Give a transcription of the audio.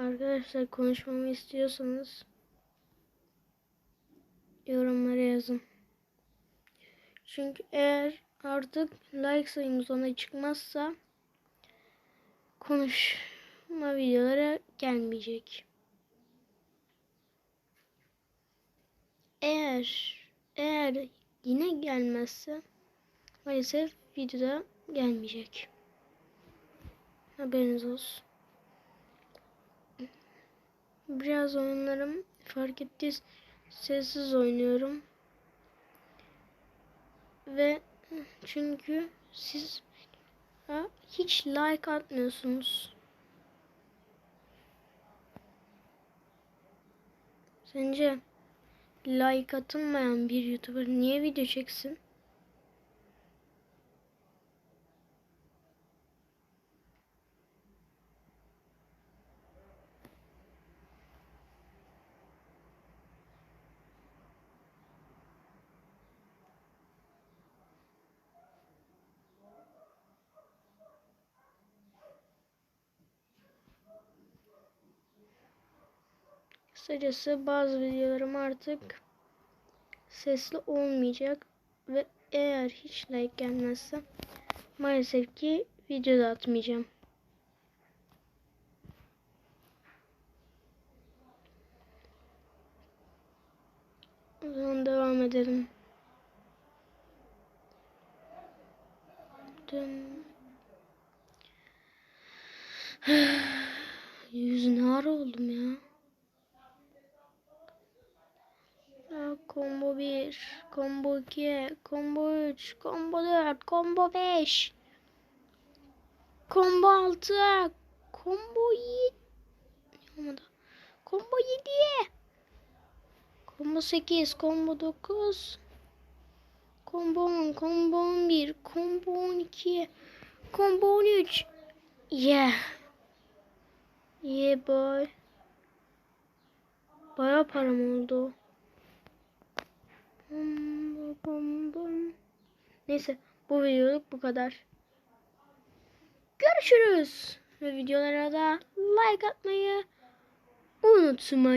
Arkadaşlar konuşmamı istiyorsanız yorumlara yazın. Çünkü eğer artık like sayımız ona çıkmazsa konuşma videoları gelmeyecek. Eğer eğer yine gelmezse maalesef videoda gelmeyecek. Haberiniz olsun. Biraz oyunlarım fark ettiniz sessiz oynuyorum. Ve çünkü siz hiç like atmıyorsunuz. Sence like atılmayan bir YouTuber niye video çeksin? Kısacası bazı videolarım artık sesli olmayacak ve eğer hiç like gelmezse maalesef ki video da atmayacağım. O zaman devam edelim. Dün... Yüzüne ağrı oldum ya. Ya, Combo 1, combo 2, combo 3, combo 4, combo 5, combo 6, combo 7, olmadı. Combo 7, combo 8, combo 9, combo 10, combo 11, combo 12, combo 13. Yeah. Yeah boy. Baya param oldu. Neyse bu videoluk bu kadar. Görüşürüz. Ve videolara da like atmayı unutmayın.